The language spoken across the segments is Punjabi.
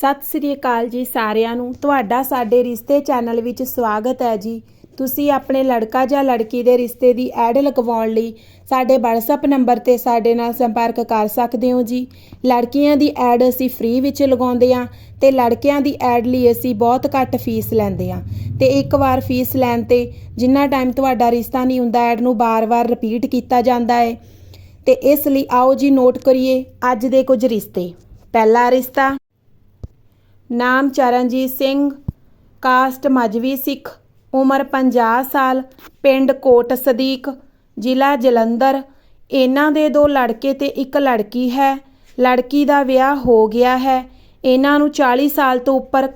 ਸਤਿ ਸ੍ਰੀ ਅਕਾਲ ਜੀ ਸਾਰਿਆਂ ਨੂੰ। ਤੁਹਾਡਾ ਸਾਡੇ ਰਿਸ਼ਤੇ ਚੈਨਲ ਵਿੱਚ ਸਵਾਗਤ ਹੈ ਜੀ। ਤੁਸੀਂ ਆਪਣੇ ਲੜਕਾ ਜਾਂ ਲੜਕੀ ਦੇ ਰਿਸ਼ਤੇ ਦੀ ਐਡ ਲਗਵਾਉਣ ਲਈ ਸਾਡੇ WhatsApp ਨੰਬਰ ਤੇ ਸਾਡੇ ਨਾਲ ਸੰਪਰਕ ਕਰ ਸਕਦੇ ਹੋ ਜੀ। ਲੜਕੀਆਂ ਦੀ ਐਡ ਅਸੀਂ ਫ੍ਰੀ ਵਿੱਚ ਲਗਾਉਂਦੇ ਹਾਂ ਤੇ ਲੜਕਿਆਂ ਦੀ ਐਡ ਲਈ ਅਸੀਂ ਬਹੁਤ ਘੱਟ ਫੀਸ ਲੈਂਦੇ ਹਾਂ। ਤੇ ਇੱਕ ਵਾਰ ਫੀਸ ਲੈਣ ਤੇ ਜਿੰਨਾ ਟਾਈਮ ਤੁਹਾਡਾ ਰਿਸ਼ਤਾ ਨਹੀਂ ਹੁੰਦਾ, ਐਡ ਨੂੰ ਬਾਰ-ਬਾਰ ਰਿਪੀਟ ਕੀਤਾ ਜਾਂਦਾ ਹੈ। ਤੇ ਇਸ ਲਈ ਆਓ ਜੀ ਨੋਟ ਕਰੀਏ ਅੱਜ ਦੇ ਕੁਝ ਰਿਸ਼ਤੇ। ਪਹਿਲਾ ਰਿਸ਼ਤਾ ਨਾਮ ਚਰਨਜੀਤ ਸਿੰਘ, ਕਾਸਟ ਮਜਵੀ ਸਿੱਖ, ਉਮਰ 50 ਸਾਲ, ਪਿੰਡ ਕੋਟ ਸਦੀਕ, ਜ਼ਿਲ੍ਹਾ ਜਲੰਧਰ। ਇਹਨਾਂ ਦੇ ਦੋ ਲੜਕੇ ਤੇ ਇੱਕ ਲੜਕੀ ਹੈ। ਲੜਕੀ ਦਾ ਵਿਆਹ ਹੋ ਗਿਆ ਹੈ। ਇਹਨਾਂ ਨੂੰ 40 ਸਾਲ ਤੋਂ ਉੱਪਰ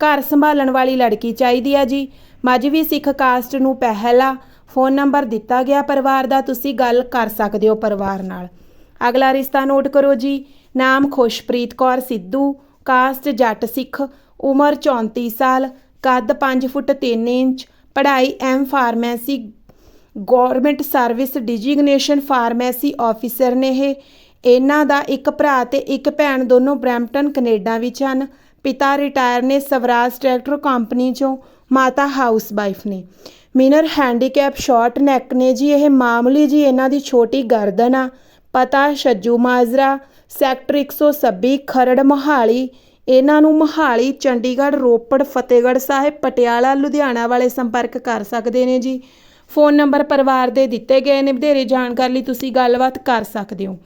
ਘਰ ਸੰਭਾਲਣ ਵਾਲੀ ਲੜਕੀ ਚਾਹੀਦੀ ਹੈ ਜੀ। ਮਜਵੀ ਸਿੱਖ ਕਾਸਟ ਨੂੰ ਪਹਿਲਾ ਫੋਨ ਨੰਬਰ ਦਿੱਤਾ ਗਿਆ ਪਰਿਵਾਰ ਦਾ। ਤੁਸੀਂ ਗੱਲ ਕਰ ਸਕਦੇ ਹੋ ਪਰਿਵਾਰ ਨਾਲ। ਅਗਲਾ ਰਿਸ਼ਤਾ ਨੋਟ ਕਰੋ ਜੀ। ਨਾਮ ਖੁਸ਼ਪ੍ਰੀਤ ਕੌਰ ਸਿੱਧੂ। ਕਾਸਟ ਜੱਟ ਸਿੱਖ, ਉਮਰ 34 ਸਾਲ, ਕੱਦ 5 ਫੁੱਟ 3 ਇੰਚ, ਪੜ੍ਹਾਈ M pharmacy government service designation pharmacy officer ਨੇ ਇਹ। ਇਹਨਾਂ ਦਾ ਇੱਕ ਭਰਾ ਤੇ ਇੱਕ ਭੈਣ ਦੋਨੋਂ ਬਰੈਂਪਟਨ, ਕੈਨੇਡਾ ਵਿੱਚ ਹਨ। ਪਿਤਾ ਰਿਟਾਇਰ ਨੇ ਸਵਰਾਜ ਟਰੈਕਟਰ ਕੰਪਨੀ ਚੋਂ, ਮਾਤਾ ਹਾਊਸ ਵਾਈਫ ਨੇ। ਮਿਨਰ ਹੈਂਡੀਕੈਪ ਸ਼ਾਰਟ ਨੈਕ ਨੇ ਜੀ, ਇਹ ਮਾਮੂਲੀ ਜੀ ਇਹਨਾਂ ਦੀ ਛੋਟੀ ਗਰਦਨ ਆ। ਪਤਾ ਸ਼ੱਜੂ ਮਾਜਰਾ ਸੈਕਟਰ 126 ਖਰੜ, ਮੋਹਾਲੀ। ਇਹਨਾਂ ਨੂੰ ਮੋਹਾਲੀ, ਚੰਡੀਗੜ੍ਹ, ਰੋਪੜ, ਫਤਿਹਗੜ੍ਹ ਸਾਹਿਬ, ਪਟਿਆਲਾ, ਲੁਧਿਆਣਾ ਵਾਲੇ ਸੰਪਰਕ ਕਰ ਸਕਦੇ ਨੇ ਜੀ। ਫੋਨ ਨੰਬਰ ਪਰਿਵਾਰ ਦੇ ਦਿੱਤੇ ਗਏ ਨੇ। ਵਧੇਰੇ ਜਾਣਕਾਰੀ ਲਈ ਤੁਸੀਂ ਗੱਲਬਾਤ ਕਰ ਸਕਦੇ ਹੋ।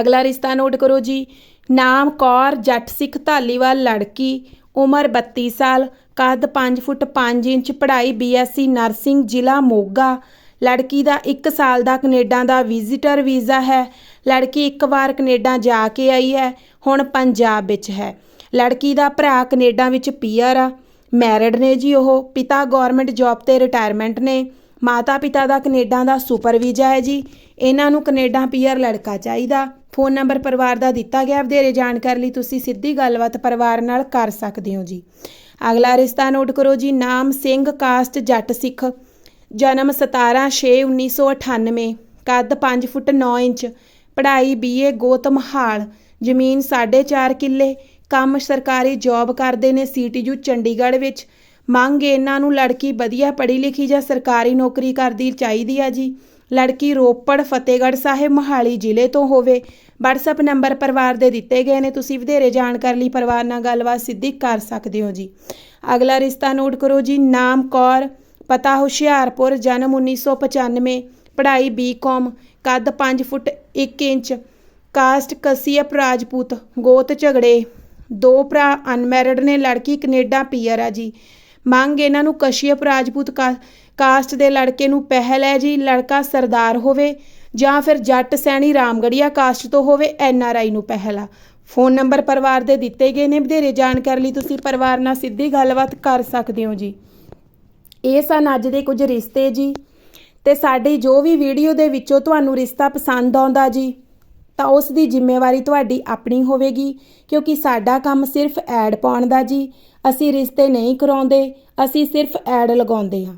ਅਗਲਾ ਰਿਸ਼ਤਾ ਨੋਟ ਕਰੋ ਜੀ। ਨਾਮ ਕੌਰ, ਜੱਟ ਸਿੱਖ, ਧਾਲੀਵਾਲ, ਲੜਕੀ। ਉਮਰ 32 ਸਾਲ। ਕੱਦ 5 ਫੁੱਟ 5 ਇੰਚ। ਪੜ੍ਹਾਈ ਬੀਐਸਸੀ ਨਰਸਿੰਗ, ਜ਼ਿਲ੍ਹਾ ਮੋਗਾ। ਲੜਕੀ ਦਾ 1 ਸਾਲ ਦਾ ਕੈਨੇਡਾ ਦਾ ਵਿਜ਼ਿਟਰ ਵੀਜ਼ਾ ਹੈ। ਲੜਕੀ ਇੱਕ ਵਾਰ ਕੈਨੇਡਾ ਜਾ ਕੇ ਆਈ ਹੈ, ਹੁਣ ਪੰਜਾਬ ਵਿੱਚ ਹੈ। ਲੜਕੀ ਦਾ ਭਰਾ ਕੈਨੇਡਾ ਵਿੱਚ ਪੀਆਰ ਆ। ਮੈਰਿਡ ਨੇ ਜੀ ਉਹ, ਪਿਤਾ ਗਵਰਨਮੈਂਟ ਜੌਬ ਤੇ ਰਿਟਾਇਰਮੈਂਟ ਨੇ। ਮਾਤਾ ਪਿਤਾ ਦਾ ਕੈਨੇਡਾ ਦਾ ਸੁਪਰ ਵੀਜ਼ਾ ਹੈ ਜੀ। ਇਹਨਾਂ ਨੂੰ ਕੈਨੇਡਾ ਪੀਆਰ ਲੜਕਾ ਚਾਹੀਦਾ। ਫੋਨ ਨੰਬਰ ਪਰਿਵਾਰ ਦਾ ਦਿੱਤਾ ਗਿਆ, ਵਧੇਰੇ ਜਾਣਕਾਰੀ ਲਈ ਤੁਸੀਂ ਸਿੱਧੀ ਗੱਲਬਾਤ ਪਰਿਵਾਰ ਨਾਲ ਕਰ ਸਕਦੇ ਹੋ ਜੀ। ਅਗਲਾ ਰਿਸ਼ਤਾ ਨੋਟ ਕਰੋ ਜੀ, ਨਾਮ ਸਿੰਘ ਕਾਸਟ ਜੱਟ ਸਿੱਖ। ਜਨਮ 17 6 1998 ਕੱਦ 5 ਫੁੱਟ 9 ਇੰਚ, ਪੜ੍ਹਾਈ ਬੀਏ ਗੋਤਮ ਹਾਲ, ਜ਼ਮੀਨ 4.5 ਕਿੱਲੇ, ਕੰਮ ਸਰਕਾਰੀ ਜੌਬ ਕਰਦੇ ਨੇ ਸੀਟੀਯੂ ਚੰਡੀਗੜ੍ਹ ਵਿੱਚ। ਮੰਗ ਇਹਨਾਂ ਨੂੰ, ਲੜਕੀ ਵਧੀਆ ਪੜ੍ਹੀ ਲਿਖੀ ਜਾਂ ਸਰਕਾਰੀ ਨੌਕਰੀ ਕਰਦੀ ਚਾਹੀਦੀ ਆ ਜੀ। ਲੜਕੀ ਰੋਪੜ ਫਤਿਹਗੜ੍ਹ ਸਾਹਿਬ ਮੋਹਾਲੀ ਜ਼ਿਲ੍ਹੇ ਤੋਂ ਹੋਵੇ। WhatsApp ਨੰਬਰ ਪਰਿਵਾਰ ਦੇ ਦਿੱਤੇ ਗਏ ਨੇ, ਤੁਸੀਂ ਵਧੇਰੇ ਜਾਣਕਾਰੀ ਲਈ ਪਰਿਵਾਰ ਨਾਲ ਗੱਲਬਾਤ ਸਿੱਧੀ ਕਰ ਸਕਦੇ ਹੋ ਜੀ। ਅਗਲਾ ਰਿਸ਼ਤਾ ਨੋਟ ਕਰੋ ਜੀ, ਨਾਮ ਕੌਰ ਪਤਾ ਹੁਸ਼ਿਆਰਪੁਰ, ਜਨਮ 1995 ਪੜ੍ਹਾਈ ਬੀਕਾਮ ਕੱਦ 5 foot 1 inch, caste Kashyap Rajput, ਗੋਤ ਝਗੜੇ। ਦੋ ਭਰਾ ਅਨਮੈਰਿਡ ਨੇ, ਲੜਕੀ ਕੈਨੇਡਾ ਪੀਆਰ ਆ ਜੀ ਮੰਗ ਇਹਨਾਂ ਨੂੰ ਕਸ਼ੀਅਪ ਰਾਜਪੂਤ ਕਾ- ਕਾਸਟ ਦੇ ਲੜਕੇ ਨੂੰ ਪਹਿਲ ਹੈ ਜੀ, ਲੜਕਾ ਸਰਦਾਰ ਹੋਵੇ ਜਾਂ ਫਿਰ ਜੱਟ ਸੈਣੀ ਰਾਮਗੜੀਆ ਕਾਸਟ ਤੋਂ ਹੋਵੇ, ਐਨ ਆਰ ਆਈ ਨੂੰ ਪਹਿਲ ਆ। ਫੋਨ ਨੰਬਰ ਪਰਿਵਾਰ ਦੇ ਦਿੱਤੇ ਗਏ ਨੇ ਵਧੇਰੇ ਜਾਣਕਾਰੀ ਲਈ ਤੁਸੀਂ ਪਰਿਵਾਰ ਨਾਲ ਸਿੱਧੀ ਗੱਲਬਾਤ ਕਰ ਸਕਦੇ ਹੋ ਜੀ। ਇਹ ਸਨ ਅੱਜ ਦੇ ਕੁਝ ਰਿਸ਼ਤੇ ਜੀ। ਤੇ ਸਾਡੀ ਜੋ ਵੀ ਵੀਡੀਓ ਦੇ ਵਿੱਚੋਂ ਤੁਹਾਨੂੰ ਰਿਸ਼ਤਾ ਪਸੰਦ ਆਉਂਦਾ ਜੀ ਤਾਂ ਉਸ ਦੀ ਜ਼ਿੰਮੇਵਾਰੀ ਤੁਹਾਡੀ ਆਪਣੀ ਹੋਵੇਗੀ, ਕਿਉਂਕਿ ਸਾਡਾ ਕੰਮ ਸਿਰਫ ਐਡ ਪਾਉਣ ਦਾ ਜੀ। ਅਸੀਂ ਰਿਸ਼ਤੇ ਨਹੀਂ ਕਰਾਉਂਦੇ, ਅਸੀਂ ਸਿਰਫ ਐਡ ਲਗਾਉਂਦੇ ਹਾਂ।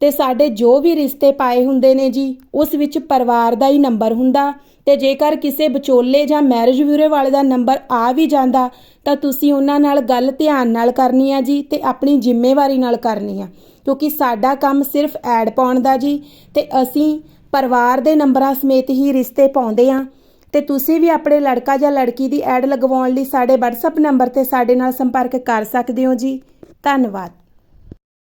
ਤੇ ਸਾਡੇ ਜੋ ਵੀ ਰਿਸ਼ਤੇ ਪਾਏ ਹੁੰਦੇ ਨੇ ਜੀ, ਉਸ ਵਿੱਚ ਪਰਿਵਾਰ ਦਾ ਹੀ ਨੰਬਰ ਹੁੰਦਾ। ਤੇ ਜੇਕਰ ਕਿਸੇ ਵਿਚੋਲੇ ਜਾਂ ਮੈਰਿਜ ਬਿਊਰੇ ਵਾਲੇ ਦਾ ਨੰਬਰ ਆ ਵੀ ਜਾਂਦਾ, ਤਾਂ ਤੁਸੀਂ ਉਹਨਾਂ ਨਾਲ ਗੱਲ ਧਿਆਨ ਨਾਲ ਕਰਨੀ ਆ ਜੀ ਤੇ ਆਪਣੀ ਜ਼ਿੰਮੇਵਾਰੀ ਨਾਲ ਕਰਨੀ ਆ ਕਿਉਂਕਿ ਸਾਡਾ ਕੰਮ ਸਿਰਫ ਐਡ ਪਾਉਣ ਦਾ ਜੀ, ਤੇ ਅਸੀਂ ਪਰਿਵਾਰ ਦੇ ਨੰਬਰਾਂ ਸਮੇਤ ਹੀ ਰਿਸ਼ਤੇ ਪਾਉਂਦੇ ਆ ਤੇ ਤੁਸੀਂ ਵੀ ਆਪਣੇ ਲੜਕਾ ਜਾਂ ਲੜਕੀ ਦੀ ਐਡ ਲਗਵਾਉਣ ਲਈ ਸਾਡੇ WhatsApp ਨੰਬਰ ਤੇ ਸਾਡੇ ਨਾਲ ਸੰਪਰਕ ਕਰ ਸਕਦੇ ਹੋ ਜੀ। ਧੰਨਵਾਦ।